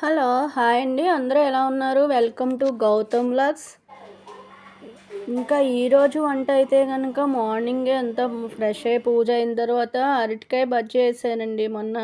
Hello hi అండి. అందరూ ఎలా ఉన్నారు? వెల్కమ్ టు గౌతమ్ వ్లాగ్స్ ఇంకా ఈరోజు వంట అయితే కనుక మార్నింగే అంతా ఫ్రెష్ అయ్యి పూజ అయిన తర్వాత అరటికాయ బజ్జీ వేసానండి మొన్న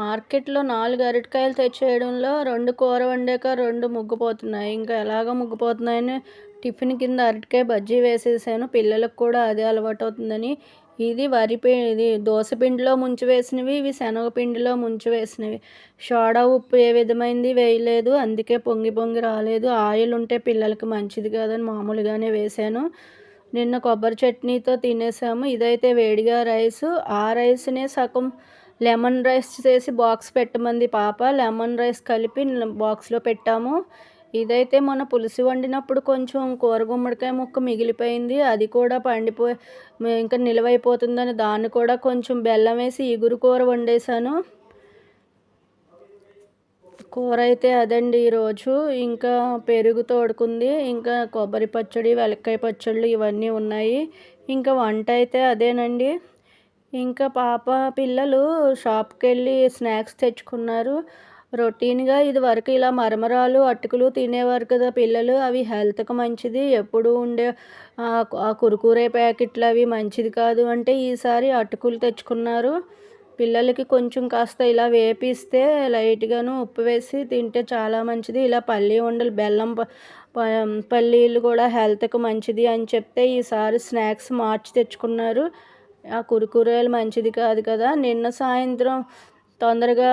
మార్కెట్లో నాలుగు అరటికాయలు తెచ్చేయడంలో రెండు కూర వండాక రెండు ముగ్గిపోతున్నాయి. ఇంకా ఎలాగ ముగ్గిపోతున్నాయని టిఫిన్ కింద అరటికాయ బజ్జీ వేసేసాను. పిల్లలకు కూడా అదే అలవాటు అవుతుందని ఇది వరి పి ఇది దోశ పిండిలో ముంచి వేసినవి ఇవి శనగపిండిలో ముంచి వేసినవి. సోడా ఉప్పు ఏ విధమైంది వేయలేదు అందుకే పొంగి పొంగి రాలేదు. ఆయిల్ ఉంటే పిల్లలకి మంచిది కాదని మామూలుగానే వేశాను. నిన్న కొబ్బరి చట్నీతో తినేసాము. ఇదైతే వేడిగా రైస్. ఆ రైస్నే సగం లెమన్ రైస్ చేసి బాక్స్ పెట్టమంది పాప. లెమన్ రైస్ కలిపి బాక్స్లో పెట్టాము. ఇదైతే మన పులుసు వండినప్పుడు కొంచెం కూర గుమ్మడికాయ ముక్క మిగిలిపోయింది. అది కూడా పండిపోయి ఇంకా నిలవైపోతుందని దాన్ని కూడా కొంచెం బెల్లం వేసి ఇగురు కూర వండేసాను కూర అయితే అదండి ఈరోజు. ఇంకా పెరుగు తోడుకుంది. ఇంకా కొబ్బరి పచ్చడి వెలక్కాయ పచ్చళ్ళు ఇవన్నీ ఉన్నాయి. ఇంకా వంట అయితే అదేనండి. ఇంకా పాప పిల్లలు షాప్కి వెళ్ళి స్నాక్స్ తెచ్చుకున్నారు. రొటీన్గా ఇది వరకు ఇలా మరమరాలు అటుకులు తినేవారు కదా పిల్లలు. అవి హెల్త్కి మంచిది. ఎప్పుడు ఉండే ఆ కురుకురే ప్యాకెట్లు అవి మంచిది కాదు. అంటే ఈసారి అటుకులు తెచ్చుకున్నారు. పిల్లలకి కొంచెం కాస్త ఇలా వేపిస్తే లైట్గాను ఉప్పు వేసి తింటే చాలా మంచిది. ఇలా పల్లి ఉండలు బెల్లం పల్లీలు కూడా హెల్త్కి మంచిది అని చెప్తే ఈసారి స్నాక్స్ మార్చి తెచ్చుకున్నారు. ఆ కురుకురేలు మంచిది కాదు కదా. నిన్న సాయంత్రం తొందరగా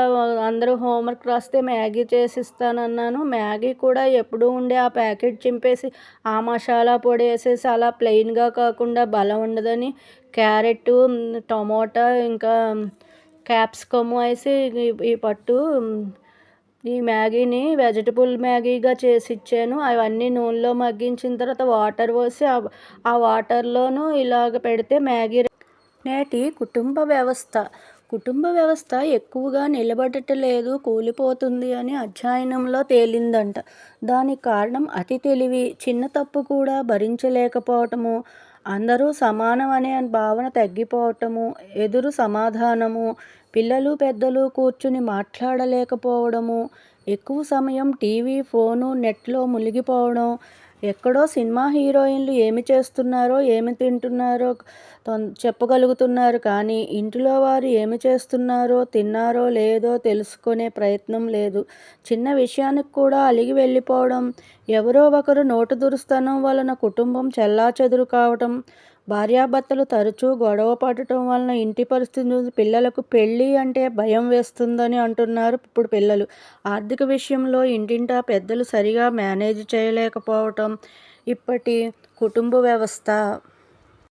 అందరూ హోంవర్క్ రాస్తే మ్యాగీ చేసిస్తానన్నాను. మ్యాగీ కూడా ఎప్పుడు ఉండే ఆ ప్యాకెట్ చింపేసి ఆ మసాలా పొడి వేసేసి అలా ప్లెయిన్గా కాకుండా బలం ఉండదని క్యారెట్ టమోటా ఇంకా క్యాప్సికమ్ వేసి ఈ పట్టు ఈ మ్యాగీని వెజిటబుల్ మ్యాగీగా చేసి ఇచ్చాను. అవన్నీ నూనెలో మగ్గించిన తర్వాత వాటర్ పోసి ఆ వాటర్లోనూ ఇలాగ పెడితే మ్యాగీ నేటి కుటుంబ వ్యవస్థ. కుటుంబ వ్యవస్థ ఎక్కువగా నిలబడటలేదు కూలిపోతుంది అని అధ్యయనంలో తేలిందంట. దానికి కారణం అతి తెలివి చిన్న తప్పు కూడా భరించలేకపోవటము అందరూ సమానం అనే భావన తగ్గిపోవటము ఎదురు సమాధానము పిల్లలు పెద్దలు కూర్చుని మాట్లాడలేకపోవడము ఎక్కువ సమయం టీవీ ఫోను నెట్లో మునిగిపోవడం ఎక్కడో సినిమా హీరోయిన్లు ఏమి చేస్తున్నారో ఏమి తింటున్నారో చెప్పగలుగుతున్నారు. కానీ ఇంటిలో వారు ఏమి చేస్తున్నారో తిన్నారో లేదో తెలుసుకునే ప్రయత్నం లేదు. చిన్న విషయానికి కూడా అలిగి వెళ్ళిపోవడం ఎవరో ఒకరు నోటు దురుస్తనం వలన కుటుంబం చెల్లాచెదురు కావటం భార్యాభర్తలు తరచూ గొడవ పడటం వలన ఇంటి పరిస్థితి చూసి పిల్లలకు పెళ్ళి అంటే భయం వేస్తుందని అంటున్నారు ఇప్పుడు పిల్లలు. ఆర్థిక విషయంలో ఇంటింటా పెద్దలు సరిగా మేనేజ్ చేయలేకపోవటం ఇప్పటి కుటుంబ వ్యవస్థ.